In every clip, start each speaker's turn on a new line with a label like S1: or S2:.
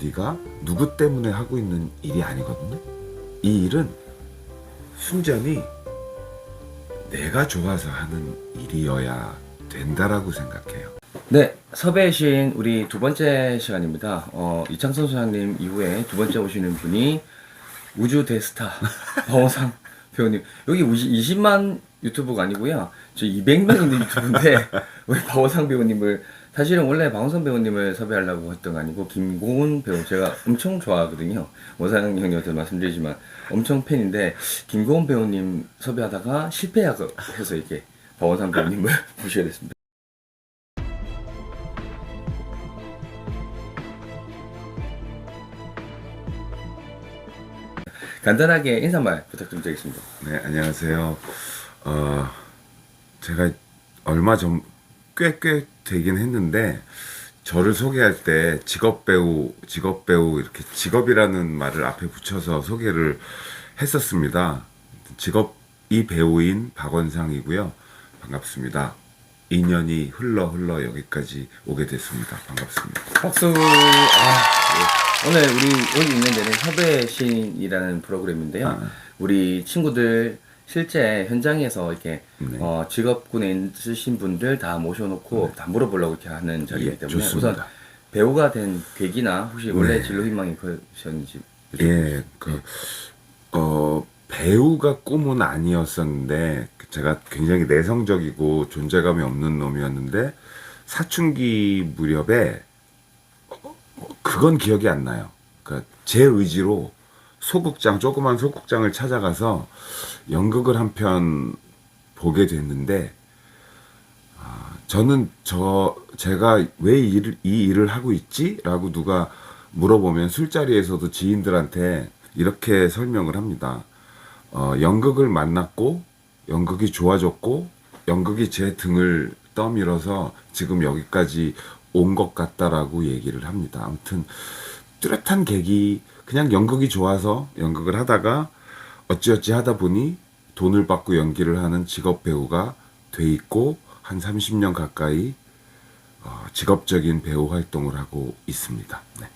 S1: 네가 누구 때문에 하고 있는 일이 아니거든요. 이 일은 순전히 내가 좋아서 하는 일이어야 된다라고 생각해요.
S2: 네, 섭외신 우리 두 번째 시간입니다. 어, 이창선 소장님 이후에 두 번째 오시는 분이 우주 대스타 박원상 배우님. 여기 20만 유튜브가 아니고요. 저 200명 있는 유튜브인데 우리 박원상 배우님을 사실은 원래 박원상 배우님을 섭외하려고 했던 거 아니고 김고은 배우 제가 엄청 좋아하거든요. 원상 형님한테 말씀드리지만 엄청 팬인데 김고은 배우님 섭외하다가 실패해서 이렇게 박원상 배우님을 모시게 됐습니다. 간단하게 인사말 부탁 좀 드리겠습니다.
S1: 네, 안녕하세요. 어, 제가 얼마 전, 꽤, 꽤 되긴 했는데, 저를 소개할 때 직업 배우, 직업 배우, 이렇게 직업이라는 말을 앞에 붙여서 소개를 했었습니다. 직업이 배우인 박원상이고요. 반갑습니다. 인연이 흘러 흘러 여기까지 오게 됐습니다. 반갑습니다.
S2: 박수. 아, 예. 오늘 우리 여기 있는 데는 협외신이라는 프로그램인데요.
S1: 아.
S2: 우리 친구들 실제 현장에서 이렇게
S1: 네.
S2: 어, 직업군에 있으신 분들 다 모셔놓고 다 물어보려고 이렇게 하는 자리이기
S1: 예,
S2: 때문에
S1: 좋습니다.
S2: 우선 배우가 된 계기나 혹시 원래
S1: 네.
S2: 진로 희망이 그러셨는지
S1: 예, 그, 어, 배우가 꿈은 아니었었는데, 제가 굉장히 내성적이고 존재감이 없는 놈이었는데, 사춘기 무렵에, 어, 그건 기억이 안 나요. 그제 의지로 소극장, 조그만 소극장을 찾아가서 연극을 한 편 보게 됐는데, 아, 저는 저 제가 왜 이 일을, 이 일을 하고 있지?라고 누가 물어보면 술자리에서도 지인들한테 이렇게 설명을 합니다. 어, 연극을 만났고 연극이 좋아졌고 연극이 제 등을 떠밀어서 지금 여기까지 온 것 같다라고 얘기를 합니다. 아무튼 뚜렷한 계기 그냥 연극이 좋아서 연극을 하다가 어찌어찌 하다 보니 돈을 받고 연기를 하는 직업 배우가 돼 있고 한 30년 가까이 어, 직업적인 배우 활동을 하고 있습니다. 네.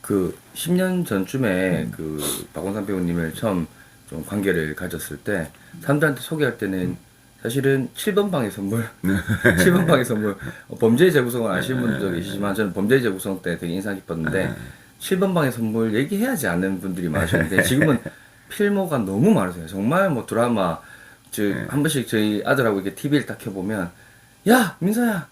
S2: 그 10년 전쯤에
S1: 음.
S2: 그 박원상 배우님을 처음 좀 관계를 가졌을 때 사람들한테 소개할 때는 사실은 7번 방의 선물,
S1: 네.
S2: 7번 방의 선물 어, 범죄의 재구성을 아시는 분들도 계시지만 저는 범죄의 재구성 때 되게 인상 깊었는데
S1: 네.
S2: 7번 방의 선물 얘기해야지 않는 분들이 많으셨는데 지금은 필모가 너무 많으세요. 정말 뭐 드라마 즉
S1: 네.
S2: 한 번씩 저희 아들하고 이렇게 TV를 딱 켜보면 야 민서야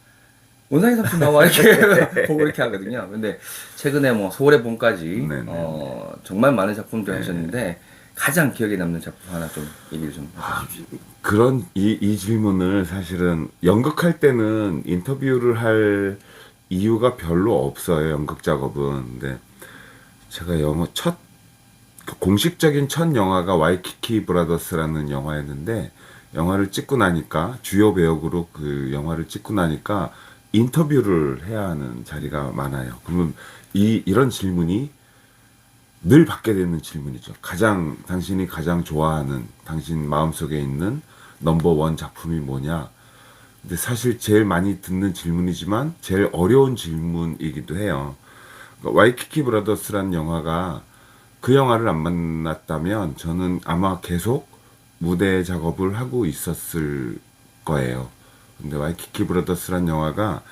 S2: 원상이 삼촌 나와 이렇게 보고 이렇게 하거든요. 근데 최근에 뭐 서울의 봄까지
S1: 네네.
S2: 어, 정말 많은 작품들 하셨는데 가장 기억에 남는 작품 하나 좀 얘기를 좀 해주십시오.
S1: 그런 이, 이 질문을 사실은 연극할 때는 인터뷰를 할 이유가 별로 없어요. 연극 작업은. 근데 제가 영어 첫 그 공식적인 첫 영화가 와이키키 브라더스라는 영화였는데 영화를 찍고 나니까 주요 배역으로 그 영화를 찍고 나니까 인터뷰를 해야 하는 자리가 많아요. 그러면 이 이런 질문이 늘 받게 되는 질문이죠. 가장 당신이 가장 좋아하는 당신 마음속에 있는 넘버 원 작품이 뭐냐? 근데 사실 제일 많이 듣는 질문이지만 제일 어려운 질문이기도 해요. 그러니까 와이키키 브라더스라는 영화가 그 영화를 안 만났다면 저는 아마 계속 무대 작업을 하고 있었을 거예요. 근데 와이키키 브라더스라는 영화가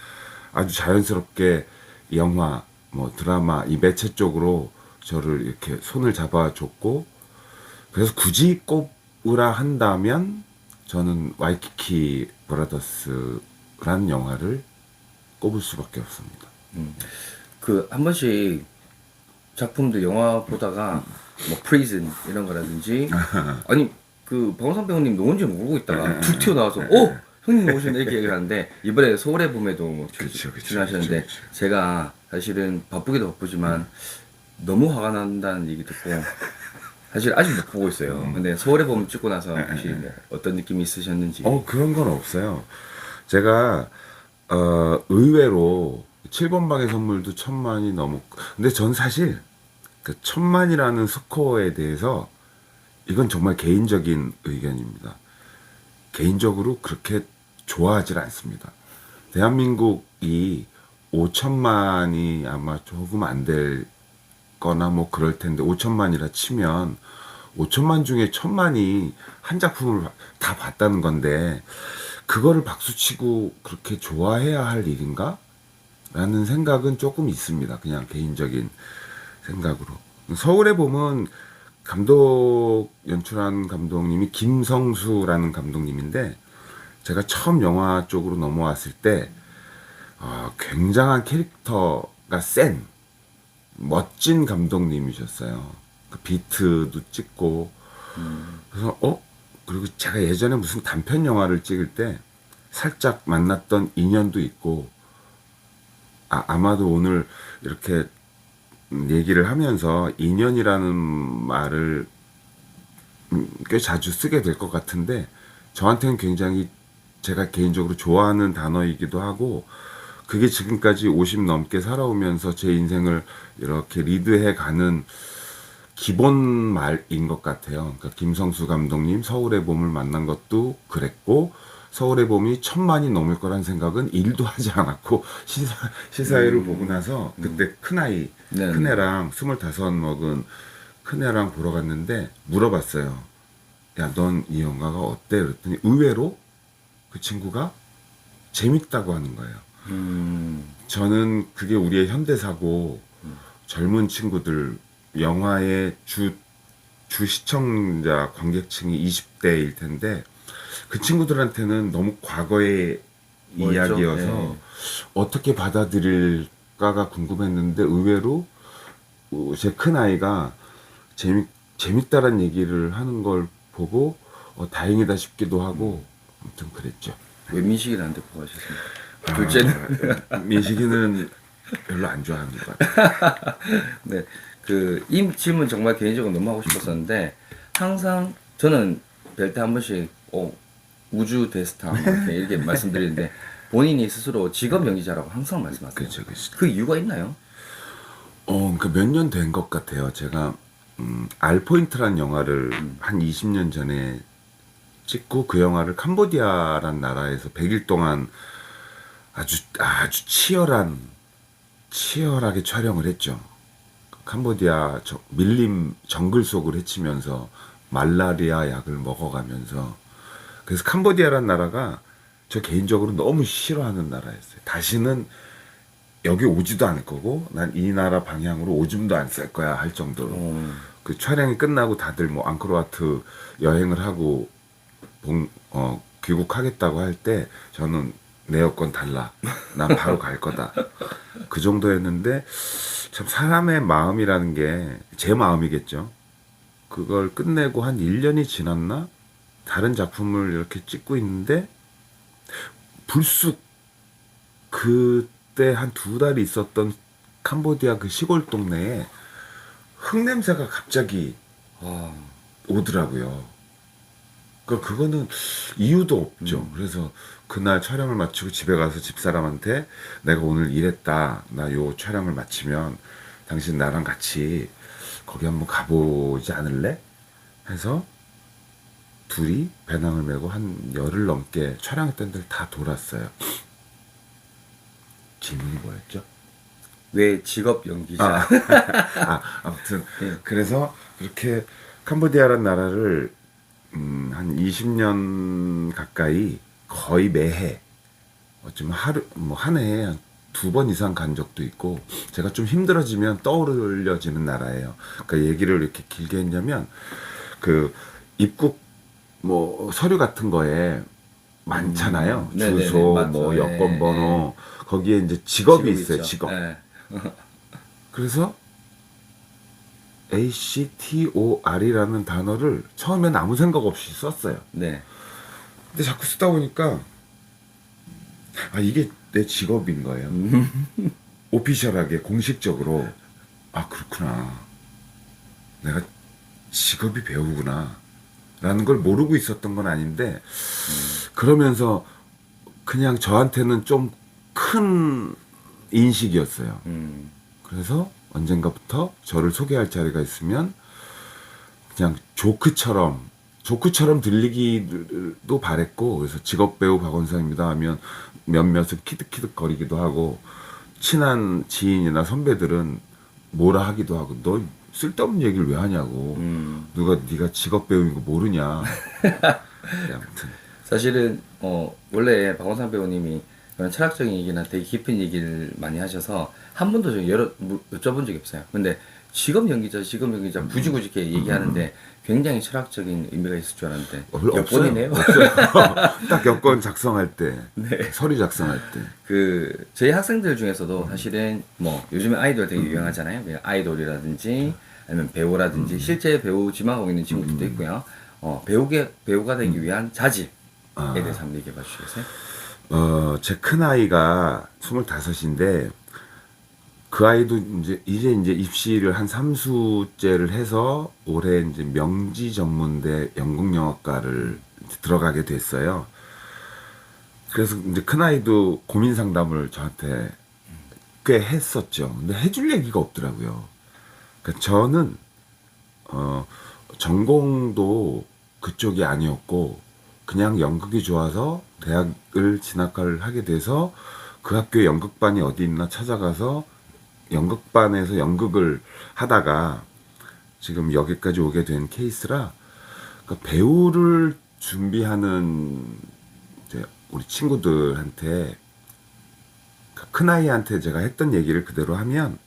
S1: 아주 자연스럽게 영화, 뭐 드라마 이 매체 쪽으로 저를 이렇게 손을 잡아줬고 그래서 굳이 꼽으라 한다면 저는 와이키키 브라더스라는 영화를 꼽을 수밖에 없습니다.
S2: 그 한 번씩 작품들 영화 보다가 뭐 프리즌 이런 거라든지 아니 그 박원상 배우님 누군지 모르고 있다가 툭 튀어나와서 어 형님 오셨네 이렇게 얘기를 하는데 이번에 서울의 봄에도 뭐 출-
S1: 그쵸, 그쵸,
S2: 출연하셨는데
S1: 그쵸, 그쵸.
S2: 제가 사실은 바쁘기도 바쁘지만 너무 화가 난다는 얘기 듣고 사실 아직 못 보고 있어요. 근데 서울의 봄 찍고 나서 혹시 뭐 어떤 느낌이 있으셨는지
S1: 어 그런 건 없어요. 제가 어 의외로 7번 방의 선물도 천만이 넘었. 근데 전 사실 그 천만이라는 스코어에 대해서 이건 정말 개인적인 의견입니다. 개인적으로 그렇게 좋아하질 않습니다. 대한민국이 5천만이 아마 조금 안 될 거나 뭐 그럴 텐데 5천만이라 치면 5천만 중에 천만이 한 작품을 다 봤다는 건데 그거를 박수치고 그렇게 좋아해야 할 일인가? 라는 생각은 조금 있습니다. 그냥 개인적인 생각으로. 서울의 봄은 감독 연출한 감독님이 김성수라는 감독님인데 제가 처음 영화 쪽으로 넘어왔을 때 아, 굉장한 캐릭터가 센 멋진 감독님이셨어요. 그 비트도 찍고 그래서 어 그리고 제가 예전에 무슨 단편 영화를 찍을 때 살짝 만났던 인연도 있고 아, 아마도 오늘 이렇게 음, 얘기를 하면서 인연이라는 말을 음, 꽤 자주 쓰게 될 것 같은데 저한테는 굉장히 제가 개인적으로 좋아하는 단어이기도 하고 그게 지금까지 50 넘게 살아오면서 제 인생을 이렇게 리드해 가는 기본 말인 것 같아요. 그러니까 김성수 감독님 서울의 봄을 만난 것도 그랬고 서울의 봄이 천만이 넘을 거란 생각은 일도 하지 않았고 시사 시사회를 보고 나서 그때 큰 아이
S2: 네,
S1: 큰
S2: 네.
S1: 애랑 스물다섯 먹은 큰 애랑 보러 갔는데 물어봤어요. 야, 넌 이 영화가 어때? 그랬더니 의외로 그 친구가 재밌다고 하는 거예요.
S2: 음,
S1: 저는 그게 우리의 현대사고 젊은 친구들 영화의 주, 주 시청자 관객층이 20대일 텐데 그 친구들한테는 너무 과거의
S2: 멀죠.
S1: 이야기여서
S2: 네.
S1: 어떻게 받아들일까가 궁금했는데 의외로 어, 제큰 아이가 재미 재밌다란 얘기를 하는 걸 보고 어, 다행이다 싶기도 하고 아무튼 그랬죠.
S2: 왜 민식이를 안 데리고 가셨습니까? 둘째는
S1: 아, 민식이는 별로 안 좋아하는 것 같아요.
S2: 네. 그, 이 질문 정말 개인적으로 너무 하고 싶었었는데, 항상 저는 뵐때한 번씩, 어, 우주 대스타, 막 이렇게, 이렇게 말씀드리는데, 본인이 스스로 직업 연기자라고 항상 말씀하세요.
S1: 그렇죠, 그렇죠.
S2: 그 이유가 있나요?
S1: 어, 그러니까 몇 년 된 것 같아요. 제가 음, 알포인트란 영화를 한 20년 전에 찍고 그 영화를 캄보디아란 나라에서 100일 동안 아주 아주 치열한 치열하게 촬영을 했죠. 캄보디아 저, 밀림 정글 속을 헤치면서 말라리아 약을 먹어가면서 그래서 캄보디아란 나라가 저 개인적으로 너무 싫어하는 나라였어요. 다시는 여기 오지도 않을 거고 난 이 나라 방향으로 오줌도 안 쌀 거야 할 정도로
S2: 어,
S1: 그 촬영이 끝나고 다들 뭐 앙코르와트 여행을 하고 봉, 어, 귀국하겠다고 할 때 저는 내 여권 달라. 난 바로 갈 거다. 그 정도였는데 참 사람의 마음이라는 게 제 마음이겠죠. 그걸 끝내고 한 1년이 지났나 다른 작품을 이렇게 찍고 있는데 불쑥 그때 한 두 달이 있었던 캄보디아 그 시골 동네에 흙 냄새가 갑자기
S2: 와,
S1: 오더라고요. 그 그거는 이유도 없죠. 그래서 그날 촬영을 마치고 집에 가서 집사람한테 내가 오늘 일했다. 나 요 촬영을 마치면 당신 나랑 같이 거기 한번 가보지 않을래? 해서 둘이 배낭을 메고 한 열흘 넘게 촬영했던 데를 다 돌았어요. 질문이 뭐였죠?
S2: 왜 직업 연기자?
S1: 아, 아 무튼
S2: 예.
S1: 그래서 그렇게 캄보디아라는 나라를 음, 한 20년 가까이 거의 매해 어쩌면 하루 뭐 한 해에 한두번 이상 간 적도 있고 제가 좀 힘들어지면 떠올려지는 나라예요. 그러니까 얘기를 이렇게 길게 했냐면 그 입국 뭐 서류 같은 거에 많잖아요.
S2: 음, 네네네,
S1: 주소,
S2: 맞죠.
S1: 뭐
S2: 예,
S1: 여권 번호 거기에 이제 직업이
S2: 직업
S1: 있어요.
S2: 있죠.
S1: 직업.
S2: 네.
S1: 그래서 ACTOR이라는 단어를 처음엔 아무 생각 없이 썼어요.
S2: 네.
S1: 근데 자꾸 쓰다 보니까 아 이게 내 직업인 거예요. 오피셜하게 공식적으로 아 그렇구나. 내가 직업이 배우구나. 라는 걸 모르고 있었던 건 아닌데 그러면서 그냥 저한테는 좀 큰 인식이었어요.
S2: 음,
S1: 그래서 언젠가부터 저를 소개할 자리가 있으면 그냥 조크처럼 조크처럼 들리기도 바랬고 그래서 직업 배우 박원상입니다 하면 몇몇은 키득키득 거리기도 하고 친한 지인이나 선배들은 뭐라 하기도 하고 너 쓸데없는 얘기를 왜 하냐고
S2: 음.
S1: 누가 네가 직업 배우인 거 모르냐 네, 아무튼
S2: 사실은 어 원래 박원상 배우님이 그런 철학적인 얘기나 되게 깊은 얘기를 많이 하셔서 한 번도 저 여러 무- 여쭤본 적이 없어요. 근데 직업 연기자, 직업 연기자
S1: 음.
S2: 이렇게 얘기하는데 굉장히 철학적인 의미가 있을 줄 알았는데
S1: 별로
S2: 여건이네요.
S1: 없어요. 딱 여권 작성할 때
S2: 네.
S1: 서류 작성할 때
S2: 그 저희 학생들 중에서도 사실은 뭐 요즘에 아이돌 되게 유행하잖아요. 그냥 아이돌이라든지 아니면 배우라든지 실제 배우 지망하고 있는 친구들도 있고요. 어 배우게 배우가 되기 위한 자질에
S1: 아.
S2: 대해서 한번 얘기해 봐 주시겠어요?
S1: 어, 제 큰 아이가 25인데 그 아이도 이제 이제 이제 입시를 한 3수째를 해서 올해 이제 명지 전문대 연극 영화과를 이제 들어가게 됐어요. 그래서 이제 큰 아이도 고민 상담을 저한테 꽤 했었죠. 근데 해줄 얘기가 없더라고요. 그러니까 저는 어, 전공도 그쪽이 아니었고 그냥 연극이 좋아서 대학을 진학을 하게 돼서 그 학교에 연극반이 어디 있나 찾아가서 연극반에서 연극을 하다가 지금 여기까지 오게 된 케이스라 그러니까 배우를 준비하는 우리 친구들한테 큰 아이한테 제가 했던 얘기를 그대로 하면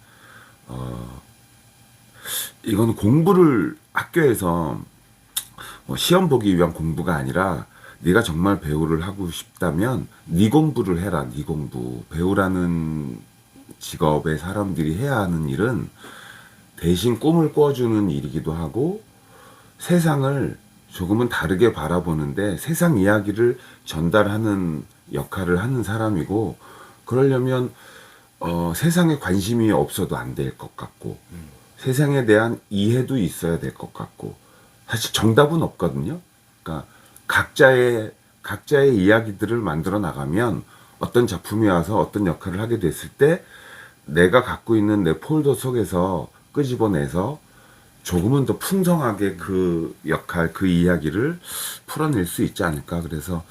S1: 어 이거는 공부를 학교에서 뭐 시험 보기 위한 공부가 아니라 네가 정말 배우를 하고 싶다면 네 공부를 해라 네 공부. 배우라는 직업의 사람들이 해야 하는 일은 대신 꿈을 꿔주는 일이기도 하고 세상을 조금은 다르게 바라보는데 세상 이야기를 전달하는 역할을 하는 사람이고 그러려면 어, 세상에 관심이 없어도 안 될 것 같고 세상에 대한 이해도 있어야 될 것 같고 사실 정답은 없거든요. 그러니까 각자의 각자의 이야기들을 만들어 나가면 어떤 작품이 와서 어떤 역할을 하게 됐을 때 내가 갖고 있는 내 폴더 속에서 끄집어내서 조금은 더 풍성하게 그 역할, 그 이야기를 풀어낼 수 있지 않을까. 그래서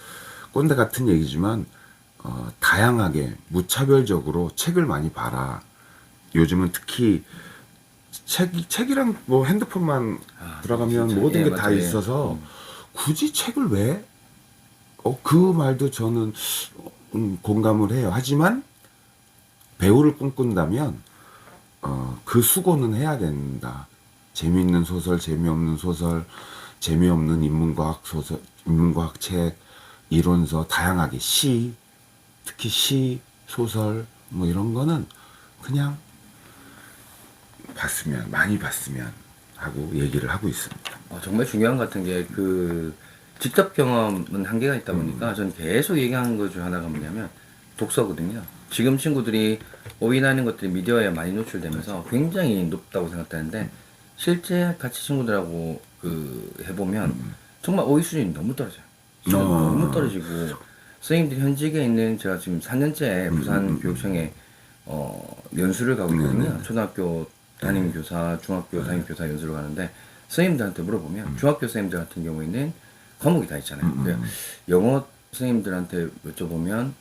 S1: 꼰대 같은 얘기지만 어, 다양하게 무차별적으로 책을 많이 봐라. 요즘은 특히 책, 책이랑 뭐 핸드폰만
S2: 아,
S1: 들어가면
S2: 진짜.
S1: 모든
S2: 예,
S1: 게다
S2: 맞아요.
S1: 있어서
S2: 음.
S1: 굳이 책을 왜? 어, 그 말도 저는 음, 공감을 해요. 하지만 배우를 꿈꾼다면 어, 그 수고는 해야 된다. 재미있는 소설, 재미없는 소설, 재미없는 인문과학 소설, 인문과학 책, 이론서 다양하게 시, 특히 시, 소설 뭐 이런 거는 그냥 봤으면 많이 봤으면 하고 얘기를 하고 있습니다.
S2: 어, 정말 중요한 것 같은 게 그 직접 경험은 한계가 있다 보니까 저는 계속 얘기하는 것 중 하나가 뭐냐면 독서거든요. 지금 친구들이 오인하는 것들이 미디어에 많이 노출되면서 굉장히 높다고 생각되는데 실제 같이 친구들하고 그 해보면 정말 오이 수준이 너무 떨어져요. 수준이
S1: 어.
S2: 너무 떨어지고 선생님들 현직에 있는 제가 지금 4년째 부산 교육청에 어, 연수를 가고 있거든요. 초등학교 담임 교사, 중학교 담임 교사 연수를 가는데 선생님들한테 물어보면 중학교 선생님들 같은 경우에는 과목이 다 있잖아요. 근데 영어 선생님들한테 여쭤보면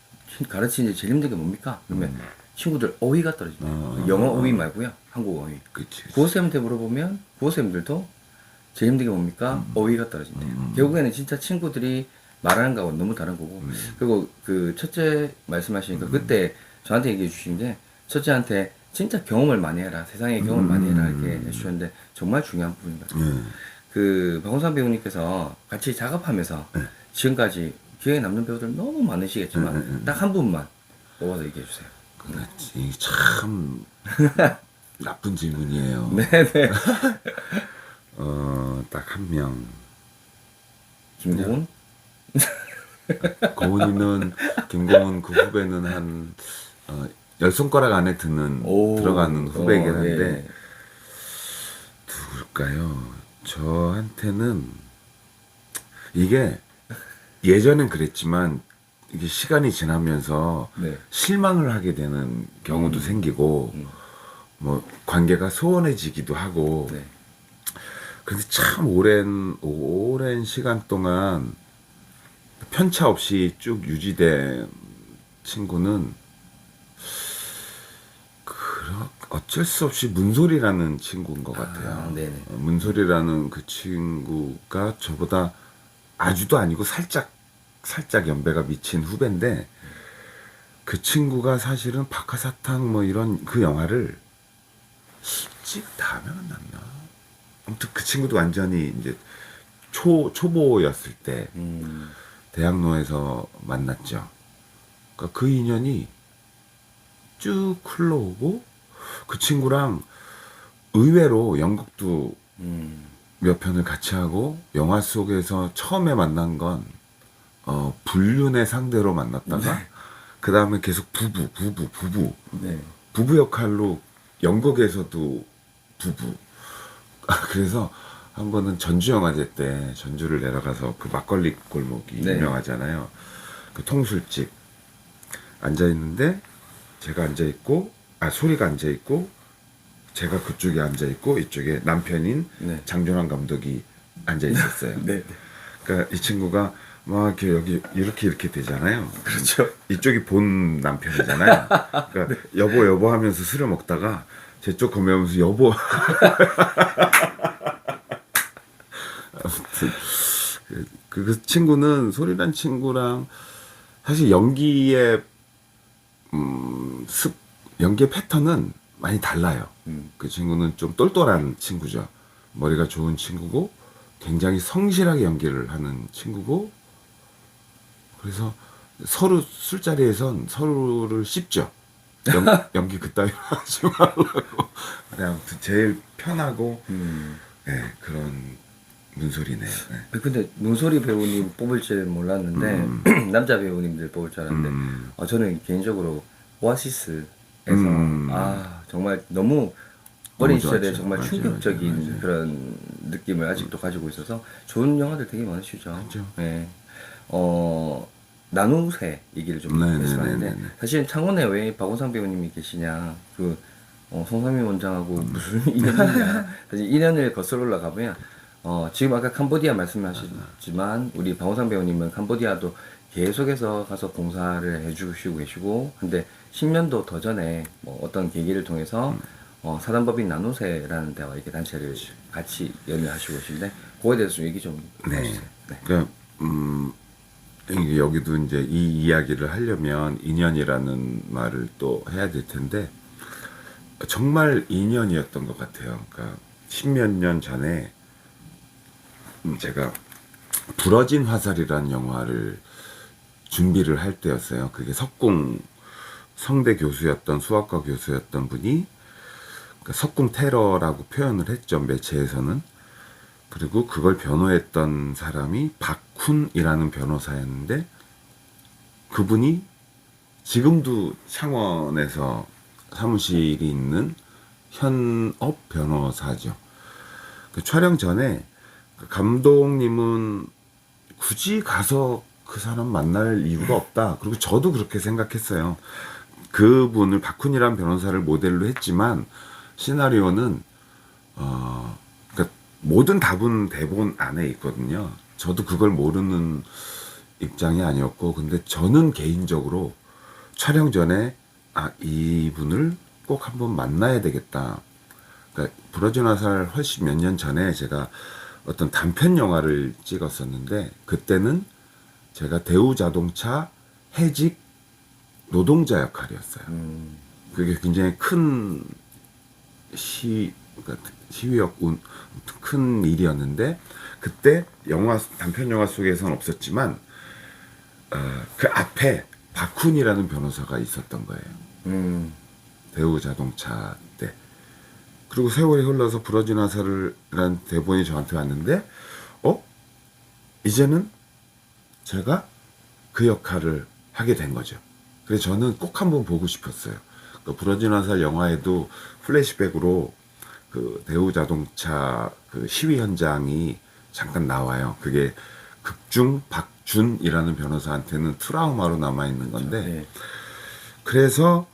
S2: 가르치는 게 제일 힘든 게 뭡니까? 그러면 친구들 어휘가 떨어집니다.
S1: 어.
S2: 영어 어휘 말고요. 한국 어휘.
S1: 그치.
S2: 구호쌤한테 물어보면 구호쌤들도 제일 힘든 게 뭡니까? 어휘가 떨어진대요. 결국에는 진짜 친구들이 말하는 거하고 너무 다른 거고. 그리고 그 첫째 말씀하시니까 그때 저한테 얘기해 주신 게 첫째한테 진짜 경험을 많이 해라. 세상에 경험을 많이 해라. 이렇게 해주셨는데 정말 중요한 부분인 것 같아요.
S1: 예.
S2: 그 박원상 배우님께서 같이 작업하면서 지금까지 기억에 남는 배우들 너무 많으시겠지만 딱한 분만 뽑아서 얘기해 주세요.
S1: 그렇지. 참 나쁜 질문이에요.
S2: 네네.
S1: 어, 딱 한 명.
S2: 김고은?
S1: 고은이는 김고은 그 후배는 한 어, 열 손가락 안에 드는
S2: 오.
S1: 들어가는 후배이긴
S2: 어,
S1: 한데
S2: 예.
S1: 누굴까요? 저한테는 이게 예전엔 그랬지만 이게 시간이 지나면서
S2: 네.
S1: 실망을 하게 되는 경우도 생기고 뭐 관계가 소원해지기도 하고
S2: 네.
S1: 근데 참 오랜 오랜 시간 동안 편차 없이 쭉 유지된 친구는 어쩔 수 없이 문소리라는 친구인 것 같아요.
S2: 아.
S1: 어, 문소리라는 그 친구가 저보다 아주도 아니고 살짝 살짝 연배가 미친 후배인데 그 친구가 사실은 박하사탕 뭐 이런 그 영화를 일찍 다음에 만났나? 아무튼 그 친구도 완전히 이제 초 초보였을 때
S2: 음,
S1: 대학로에서 만났죠. 그러니까 그 인연이 쭉 흘러오고 그 친구랑 의외로 연극도
S2: 음,
S1: 몇 편을 같이 하고 영화 속에서 처음에 만난 건 어, 불륜의 상대로 만났다가 그 다음에 계속 부부 부부 부부.
S2: 네.
S1: 부부 역할로 연극에서도 부부. 아, 그래서 한 번은 전주 영화제 때 전주를 내려가서 그 막걸리 골목이
S2: 네.
S1: 유명하잖아요. 그 통술집. 앉아 있는데 제가 앉아 있고 아 소리가 앉아 있고 제가 그쪽에 앉아 있고 이쪽에 남편인
S2: 네.
S1: 장준환 감독이 앉아 있었어요.
S2: 네. 네.
S1: 그러니까 이 친구가 막 이렇게 여기 이렇게 이렇게 되잖아요.
S2: 그렇죠.
S1: 이쪽이 본 남편이잖아요. 그러니까
S2: 네.
S1: 여보 여보 하면서 술을 먹다가 제 쪽 건너면서 여보. 아무튼 그, 그 친구는 소리란 친구랑 사실 연기의 음, 습 연기의 패턴은 많이 달라요.
S2: 음.
S1: 그 친구는 좀 똘똘한 친구죠. 머리가 좋은 친구고 굉장히 성실하게 연기를 하는 친구고 그래서 서로 술자리에선 서로를 씹죠. 연, 연기 그따위로 하지 말라고. 네, 아무튼 제일 편하고
S2: 음.
S1: 네, 그런 문소리네요. 네.
S2: 아, 근데 문소리 배우님 뽑을 줄 몰랐는데 남자 배우님들 뽑을 줄 알았는데
S1: 음.
S2: 어, 저는 개인적으로 오아시스에서
S1: 음.
S2: 아 정말 너무 어린
S1: 너무
S2: 시절에
S1: 좋았죠.
S2: 정말
S1: 맞아요,
S2: 충격적인
S1: 맞아요.
S2: 그런 느낌을 아직도 가지고 있어서 좋은 영화들 되게 많으시죠.
S1: 그렇죠.
S2: 네. 어 나누세 얘기를 좀
S1: 네, 네,
S2: 말씀하는데
S1: 네, 네, 네.
S2: 사실 창원에 왜 박원상 배우님이 계시냐 그 어, 송삼희 원장하고 무슨 인연이냐 사실 인연을 거슬러 올라가 보면 어, 지금 아까 캄보디아 말씀하셨지만 우리 박원상 배우님은 캄보디아도 계속해서 가서 봉사를 해주시고 계시고 근데 10년도 더 전에 뭐 어떤 계기를 통해서 어, 사단법인 나누세라는 데와 이렇게 단체를 같이 연애하시고 계신데 그거에 대해서 좀 얘기 좀
S1: 네.
S2: 해주세요. 네.
S1: 그러니까 음 여기도 이제 이 이야기를 하려면 인연이라는 말을 또 해야 될 텐데 정말 인연이었던 것 같아요. 그러니까 십몇 년 전에 음, 제가 부러진 화살이라는 영화를 준비를 할 때였어요. 그게 석궁 성대 교수였던 수학과 교수였던 분이 그러니까 석궁 테러라고 표현을 했죠 매체에서는 그리고 그걸 변호했던 사람이 박훈이라는 변호사였는데 그분이 지금도 창원에서 사무실이 있는 현업 변호사죠. 그 촬영 전에 그 감독님은 굳이 가서 그 사람 만날 이유가 없다. 그리고 저도 그렇게 생각했어요. 그분을 박훈이라는 변호사를 모델로 했지만 시나리오는 어 그러니까 모든 답은 대본 안에 있거든요. 저도 그걸 모르는 입장이 아니었고 근데 저는 개인적으로 촬영 전에 아 이분을 꼭 한번 만나야 되겠다. 그러니까 부러진 화살 훨씬 몇 년 전에 제가 어떤 단편 영화를 찍었었는데 그때는 제가 대우 자동차 해직 노동자 역할이었어요.
S2: 음,
S1: 그게 굉장히 큰 시, 그러니까 시위역 운, 큰 일이었는데 그때 영화 단편 영화 속에서는 없었지만 어, 그 앞에 박훈이라는 변호사가 있었던 거예요.
S2: 음,
S1: 대우 자동차 때. 그리고 세월이 흘러서 부러진 화살을란 대본이 저한테 왔는데, 어? 이제는 제가 그 역할을 하게 된 거죠. 그래서 저는 꼭 한번 보고 싶었어요. 그 부러진 화살 영화에도 플래시백으로 그 대우 자동차 그 시위 현장이 잠깐 나와요. 그게 극중 박준이라는 변호사한테는 트라우마로 남아 있는 건데,
S2: 네.
S1: 그래서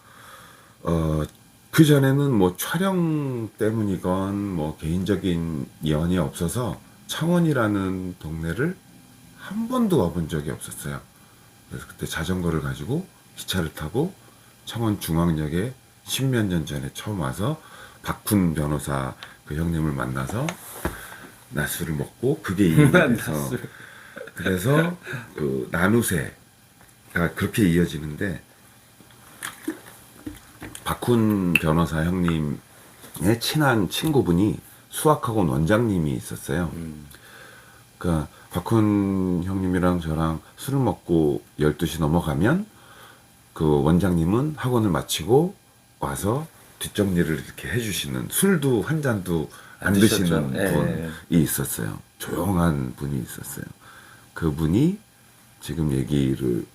S1: 어, 그 전에는 뭐 촬영 때문이건 뭐 개인적인 연이 없어서 창원이라는 동네를 한 번도 와본 적이 없었어요. 그래서 그때 자전거를 가지고 기차를 타고 창원 중앙역에 십몇 년 전에 처음 와서 박훈 변호사 그 형님을 만나서 낮술을 먹고 그게
S2: 낮술.
S1: 그래서 그 나누세가 그렇게 이어지는데 박훈 변호사 형님의 친한 친구분이 수학학원 원장님이 있었어요. 그러니까 박훈 형님이랑 저랑 술을 먹고 12시 넘어가면 그 원장님은 학원을 마치고 와서 뒷정리를 이렇게 해주시는 술도 한 잔도 안? 드시는
S2: 예,
S1: 분이
S2: 예.
S1: 있었어요. 조용한 분이 있었어요. 그분이 지금 얘기를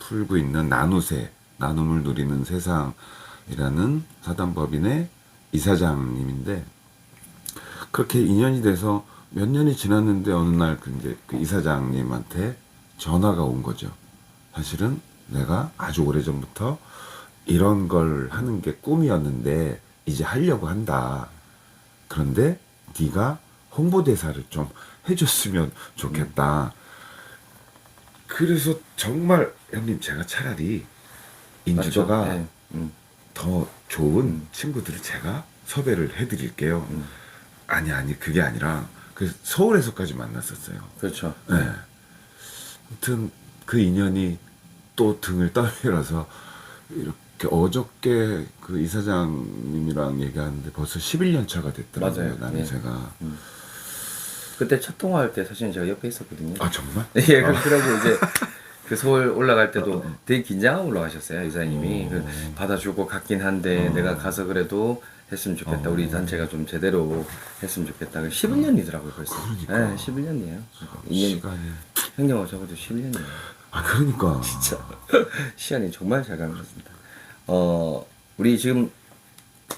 S1: 풀고 있는 나누세, 나눔을 누리는 세상이라는 사단법인의 이사장님인데 그렇게 인연이 돼서 몇 년이 지났는데 어느 날그 이제 그 이사장님한테 전화가 온 거죠. 사실은 내가 아주 오래 전부터 이런 걸 하는 게 꿈이었는데 이제 하려고 한다. 그런데 네가 홍보대사를 좀 해줬으면 좋겠다. 그래서 정말 형님 제가 차라리
S2: 맞죠? 예. 음.
S1: 더 좋은 친구들을 제가 섭외를 해드릴게요. 아니 아니 그게 아니라 그 서울에서까지 만났었어요.
S2: 그렇죠.
S1: 네. 아무튼 그 인연이 또 등을 떠밀어서 이렇게 어저께 그 이사장님이랑 얘기하는데 벌써 11년 차가 됐더라고요.
S2: 맞아요.
S1: 나는
S2: 예.
S1: 제가
S2: 그때 첫 통화할 때 사실은 제가 옆에 있었거든요.
S1: 아 정말?
S2: 예, 그- 그러고 이제 그 서울 올라갈 때도 되게 긴장하고 올라가셨어요, 이사님이.
S1: 어.
S2: 그 받아주고 갔긴 한데 내가 가서 그래도 했으면 좋겠다.
S1: 어.
S2: 우리 단체가 좀 제대로 했으면 좋겠다. 11년이더라고요, 벌써.
S1: 그러니까.
S2: 네, 11년이에요.
S1: 시간이
S2: 형님하고 저보다 11년이에요.
S1: 아 그러니까
S2: 진짜 시간이 정말 잘 가는 것 같습니다. 어, 우리 지금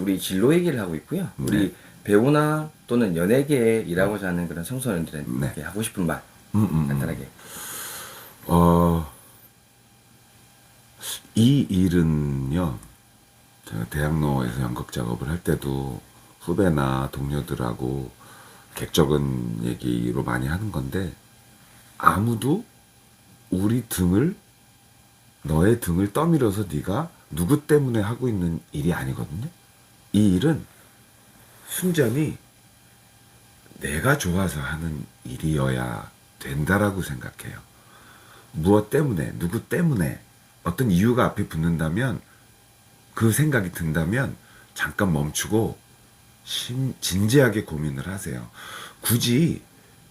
S2: 우리 진로 얘기를 하고 있고요. 우리
S1: 네.
S2: 배우나 또는 연예계에 일하고자 하는 그런 청소년들에게
S1: 네.
S2: 하고 싶은 말
S1: 음, 음, 음.
S2: 간단하게.
S1: 어, 이 일은요, 제가 대학로에서 연극 작업을 할 때도 후배나 동료들하고 객적은 얘기로 많이 하는 건데, 아무도 우리 등을, 너의 등을 떠밀어서 네가 누구 때문에 하고 있는 일이 아니거든요. 이 일은 순전히 내가 좋아서 하는 일이어야 된다라고 생각해요. 무엇 때문에, 누구 때문에, 어떤 이유가 앞에 붙는다면, 그 생각이 든다면, 잠깐 멈추고, 심, 진지하게 고민을 하세요. 굳이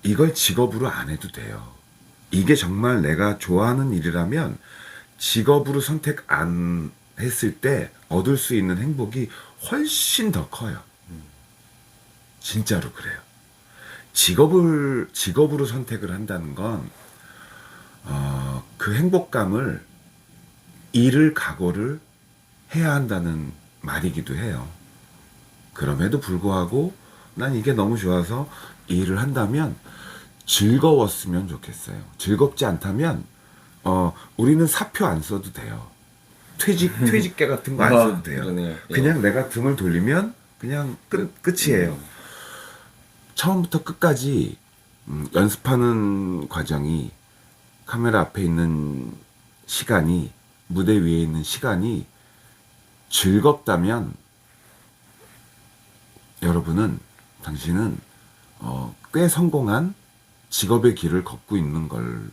S1: 이걸 직업으로 안 해도 돼요. 이게 정말 내가 좋아하는 일이라면, 직업으로 선택 안 했을 때 얻을 수 있는 행복이 훨씬 더 커요. 진짜로 그래요. 직업을, 직업으로 선택을 한다는 건, 어, 그 행복감을 잃을 각오를 해야 한다는 말이기도 해요. 그럼에도 불구하고 난 이게 너무 좋아서 이 일을 한다면 즐거웠으면 좋겠어요. 즐겁지 않다면 어, 우리는 사표 안 써도 돼요. 퇴직 퇴직계 같은 거안
S2: 아,
S1: 써도 돼요.
S2: 그러네요. 예.
S1: 그냥 내가 등을 돌리면 그냥 끝 끝이에요. 처음부터 끝까지 음, 연습하는 과정이 카메라 앞에 있는 시간이 무대 위에 있는 시간이 즐겁다면 여러분은 당신은 어, 꽤 성공한 직업의 길을 걷고 있는 걸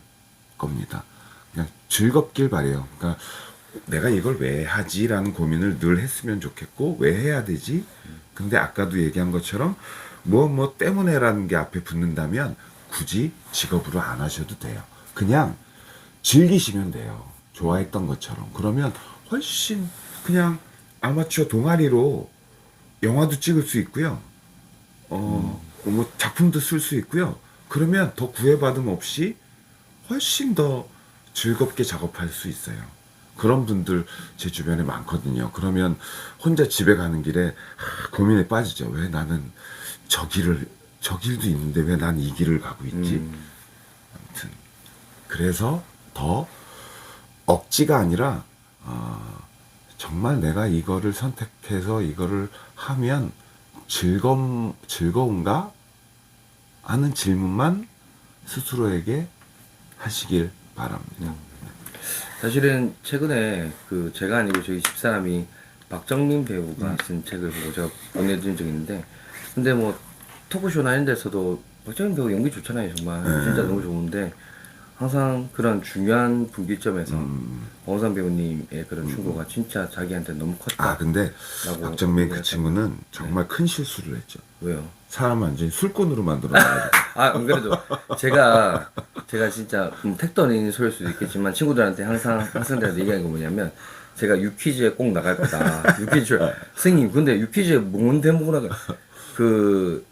S1: 겁니다. 그냥 즐겁길 바래요. 그러니까 내가 이걸 왜 하지라는 고민을 늘 했으면 좋겠고 왜 해야 되지? 근데 아까도 얘기한 것처럼 뭐뭐 때문에라는 게 앞에 붙는다면 굳이 직업으로 안 하셔도 돼요. 그냥 즐기시면 돼요. 좋아했던 것처럼. 그러면 훨씬 그냥 아마추어 동아리로 영화도 찍을 수 있고요. 어, 뭐 작품도 쓸 수 있고요. 그러면 더 구애받음 없이 훨씬 더 즐겁게 작업할 수 있어요. 그런 분들 제 주변에 많거든요. 그러면 혼자 집에 가는 길에 하, 고민에 빠지죠. 왜 나는 저 길을 저 길도 있는데 왜 난 이 길을 가고 있지?
S2: 음.
S1: 아무튼 그래서 더 억지가 아니라 어, 정말 내가 이거를 선택해서 이거를 하면 즐거움 즐거운가 하는 질문만 스스로에게 하시길 바랍니다.
S2: 사실은 최근에 그 제가 아니고 저희 집사람이 박정민 배우가
S1: 음.
S2: 쓴 책을 보고 제가 보내드린 적이 있는데 근데 뭐 토크쇼나 이런 데서도 박정민 배우 연기 좋잖아요 정말
S1: 네.
S2: 진짜 너무 좋은데 항상 그런 중요한 분기점에서
S1: 음.
S2: 범상 배우님의 그런 충고가 진짜 자기한테 너무 컸다
S1: 아 근데
S2: 라고
S1: 박정민 그. 친구는 정말 큰 실수를 했죠.
S2: 왜요?
S1: 사람 완전히 술꾼으로 만들어놔가지고.
S2: 아, 안 그래도 제가 제가 진짜 음, 택도 아닌 소리일 수도 있겠지만 친구들한테 항상 학생들한테 얘기하는 거 뭐냐면 제가 유퀴즈에 꼭 나갈 거다. 유퀴즈 선생님 근데 유퀴즈에 뭔 대목으로 나가? 그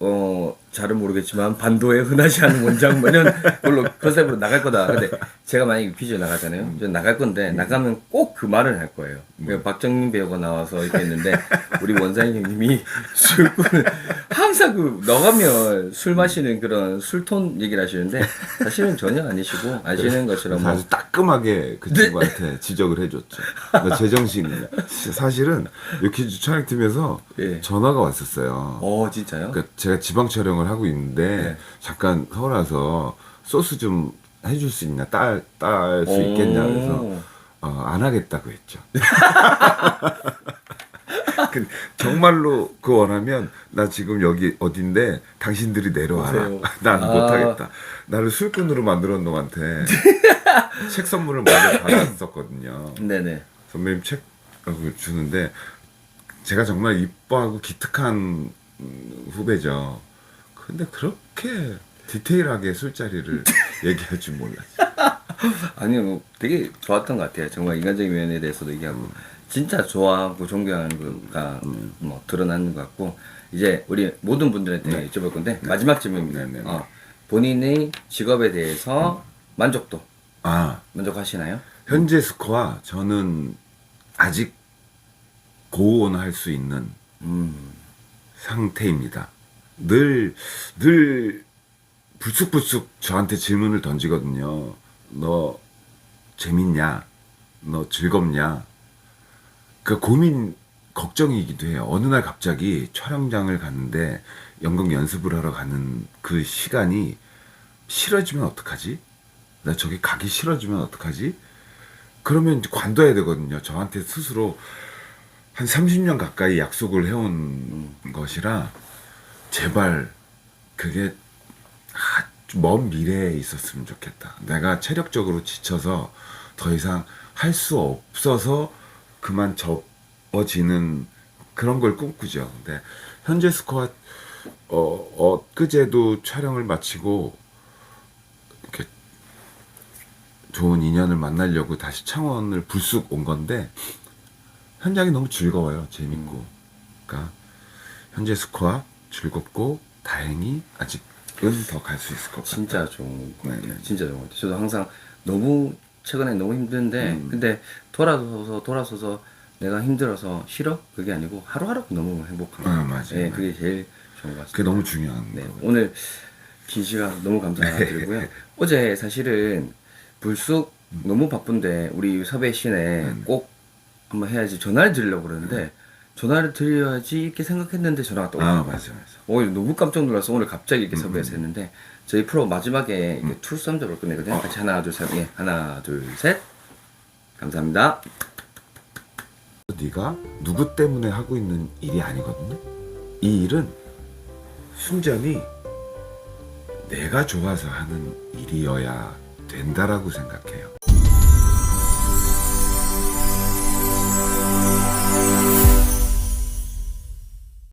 S2: 어, 잘은 모르겠지만 반도에 흔하지 않은 원장 뭐 이런 걸로 컨셉으로 나갈 거다. 근데 제가 만약에 유퀴즈에 나가잖아요. 저 나갈 건데 나가면 꼭 그 말을 할 거예요. 그러니까 박정민 배우가 나와서 이렇게 했는데 우리 원장님 형님이 술꾼 항상 그 나가면 술 마시는 그런 술톤 얘기를 하시는데 사실은 전혀 아니시고 아시는 것처럼 뭐
S1: 아주 따끔하게 그
S2: 네.
S1: 친구한테 지적을 해줬죠. 너 제정신이냐. 사실은 유퀴즈 촬영팀에서
S2: 예.
S1: 전화가 왔었어요.
S2: 어 진짜요?
S1: 그러니까 제가 지방 촬영을 하고 있는데
S2: 네.
S1: 잠깐 서울 와서 소스 좀 해줄 수 있냐 딸 딸 수 있겠냐 그래서
S2: 오.
S1: 어, 안 하겠다고 했죠. 그 정말로 그 원하면 나 지금 여기 어딘데 당신들이 내려와라. 난
S2: 아.
S1: 못하겠다. 나를 술꾼으로 놓은 놈한테 책 선물을 먼저 받았었거든요.
S2: 네네.
S1: 선배님 책 어, 주는데 제가 정말 이뻐하고 기특한 음, 후배죠. 근데 그렇게 디테일하게 술자리를 얘기할 줄 몰랐어요.
S2: 아니요, 뭐 되게 좋았던 것 같아요. 정말 인간적인 면에 대해서도 얘기하고 진짜 좋아하고 존경하는 거가 뭐 드러나는 것 같고 이제 우리 모든 분들한테 여쭤볼 건데 마지막 질문입니다.
S1: 네, 네, 네.
S2: 어, 본인의 직업에 대해서 만족도
S1: 아
S2: 만족하시나요?
S1: 현재 스코어 저는 아직 고온할 수 있는
S2: 음,
S1: 상태입니다. 늘, 늘 불쑥불쑥 저한테 질문을 던지거든요. 너 재밌냐? 너 즐겁냐? 그 고민, 걱정이기도 해요. 어느 날 갑자기 촬영장을 갔는데 연극 연습을 하러 가는 그 시간이 싫어지면 어떡하지? 나 저기 가기 싫어지면 어떡하지? 그러면 관둬야 되거든요. 저한테 스스로 한 30년 가까이 약속을 해온 것이라 제발 그게 아주 먼 미래에 있었으면 좋겠다. 내가 체력적으로 지쳐서 더 이상 할 수 없어서 그만 접어지는 그런 걸 꿈꾸죠. 근데 현재 스코어 어, 엊그제도 촬영을 마치고 이렇게 좋은 인연을 만나려고 다시 창원을 불쑥 온 건데 현장이 너무 즐거워요. 재밌고. 그러니까 현재 스코어 즐겁고 다행히 아직은 더 갈 수 있을 것 같아요.
S2: 진짜 좋은 것 같아요.
S1: 네, 네.
S2: 진짜 좋은 것 같아요. 저도 항상 너무 최근에 너무 힘든데
S1: 음.
S2: 근데 돌아서서 돌아서서 내가 힘들어서 싫어? 그게 아니고 하루하루 너무 행복한 거
S1: 아,
S2: 같아요.
S1: 맞아요.
S2: 네, 그게 제일 좋은 것 같습니다.
S1: 그게 너무 중요한
S2: 네,
S1: 거예요.
S2: 오늘 긴 시간 너무 감사드리고요. 어제 사실은 불쑥 너무 바쁜데 우리 섭외 씨네
S1: 음.
S2: 꼭 한번 해야지 전화를 드리려고 그러는데 전화를 드려야지 이렇게 생각했는데 전화가 또
S1: 아, 맞아요.
S2: 오, 너무 깜짝 놀라서 오늘 갑자기
S1: 음,
S2: 이렇게 섭외해서 했는데 저희 프로 마지막에 이렇게 투썸적으로 끝내거든요. 같이 하나 둘 셋, 예, 하나 둘 셋. 감사합니다.
S1: 네가 누구 때문에 하고 있는 일이 아니거든요. 이 일은 순전히 내가 좋아서 하는 일이어야 된다라고 생각해요.